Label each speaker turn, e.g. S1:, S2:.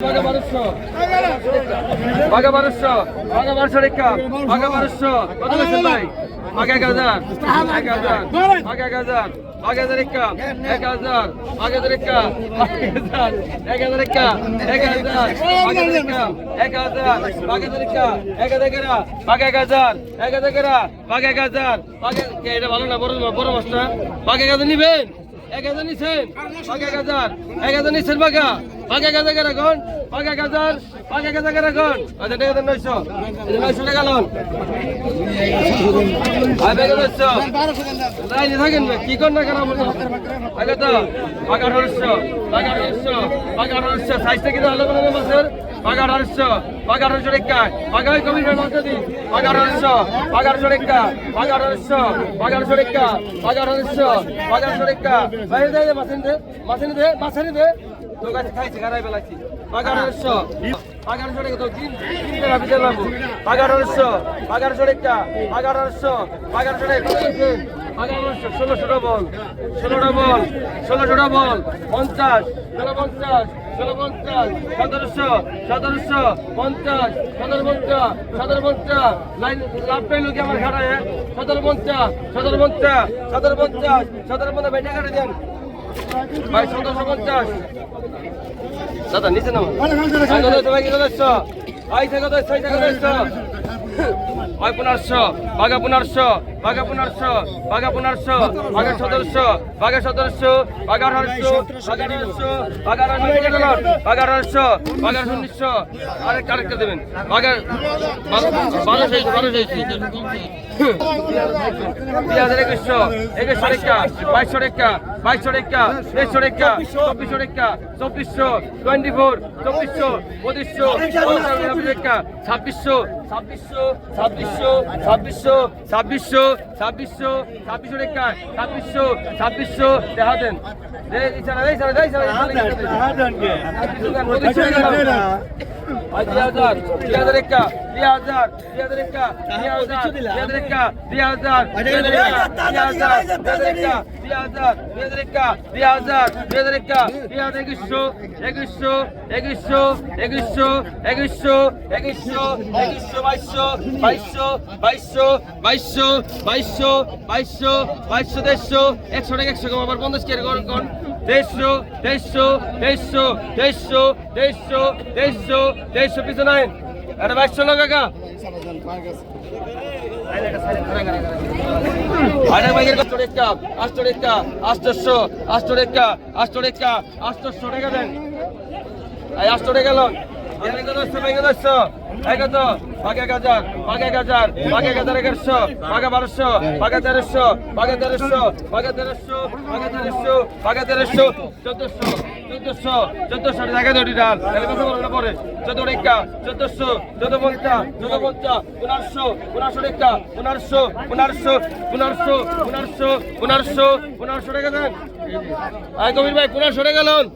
S1: কত এক এক এক হাজার এক হাজার এক এক এটা ভালো না বড় বড় মাছটা বাঘা এক হাজার নিবেন এক হাজার নিছেন এক হাজার এক হাজার বাঘা গেরা কোন বাঘা এক হাজার বাঘা এক হাজার গেরা কোন আচ্ছা ঠিক আছে, নয়শো। নয়শো টাকা লোন। লাইনে থাকেন না কি কেন আগে তো বাঘা আঠারোশো বাঘা আঠারোশো বাঘা আঠারোশো সাইজটা কিন্তু আলাদা করে মাছের বাঘা আঠারোশো বাঘা আঠারোশো রেখা বাঘা ওই কবি মাছ দিন বাঘা আঠারোশো বাঘা আঠারোশো রেখা বাঘা আঠারোশো বাঘা আঠারোশো গাছ খাইছে গাড়াই বেলাছি বাঘা আঠারোশো রেখা তো তিন তিন টাকা বিজয় লাগবো বাঘা আঠারোশো বাঘা আঠারোশো রেখা বাঘা আঠারোশো বাঘা আঠারোশো রেখা বাঘা আঠারোশো ষোলোশো ডবল ষোলো ডবল ষোলোশো ডবল পঞ্চাশ, ষোলো পঞ্চাশ ষোলো পঞ্চাশ, সতেরোশো সতেরোশো, পঞ্চাশ, সতেরো পঞ্চাশ সতেরো পঞ্চাশ, লাইন লাভ পেল কি আমার খাটায় সতেরো পঞ্চাশ সতেরো পঞ্চাশ সতেরো পঞ্চাশ সতেরো পঞ্চাশ, বেটে কাটে দেন। ভাই সতেরোশো পঞ্চাশ। দাদা নিচে নামো। ভাই কত ভাই কত ভাই থেকে কত ভাই পনেরোশো বাঘা পনেরোশো বাঘা পনেরোশো বাঘা পনেরোশো বাঘা সতেরোশো বাঘা সতেরোশো বাঘা আঠারোশো বাঘা আঠারোশো বাঘা আঠারোশো বাঘা আঠারোশো বাঘা উনিশশো আরেক আরেকটা দেবেন বাঘা বারোশো বারোশো দুই হাজার একুশশো একুশশো রেখা বাইশশো রেখা বাইশশো রেখা তেইশশো রেখা চব্বিশশো রেখা চব্বিশশো টোয়েন্টি ফোর ছাব্বিশশো ছাব্বিশশো ছাব্বিশশো ছাব্বিশশো ছাব্বিশশো ছাব্বিশশো রেখা ছাব্বিশশো ছাব্বিশশো দেখা দেন। হাজার হাজার, দুই হাজার একা, দুই হাজার দুই হাজার একা, দুই হাজার একুশশো একুশশো একুশশো একুশশো একুশশো একশো কম, আবার পঞ্চাশ কেজি কোন দেড়শো দেড়শো দেড়শো দেড়শো দেড়শো দেড়শো দেড়শো পিছু নাই এটা বাইশশো লোক কাকা? আষ্টশো আষ্ট রেখা আষ্ট রেখা আষ্টশো টাকা দেন এই লোক কত হচ্ছে এই এক হাজার বাঘ এক হাজার বাঘ এক হাজার এগারোশো বাঘা বারোশো, বাঘা তেরোশো বাঘা তেরোশো বাঘা তেরোশো বাঘা তেরোশো বাঘা তেরোশো, চোদ্দশো চোদ্দশো চোদ্দশো টাকা দড়ি ডাল। তাহলে পরে। চোদ্দ রেখা, চোদ্দশো, চোদ্দ পঞ্চাশ চোদ্দ পঞ্চাশ পনেরোশো পনেরোশো রেখা, পনেরোশো পনেরোশো পনেরোশো পনেরোশো পনেরোশো পনেরোশো টাকা দেন। আয় কবির ভাই, পনেরোশো টাকা লোন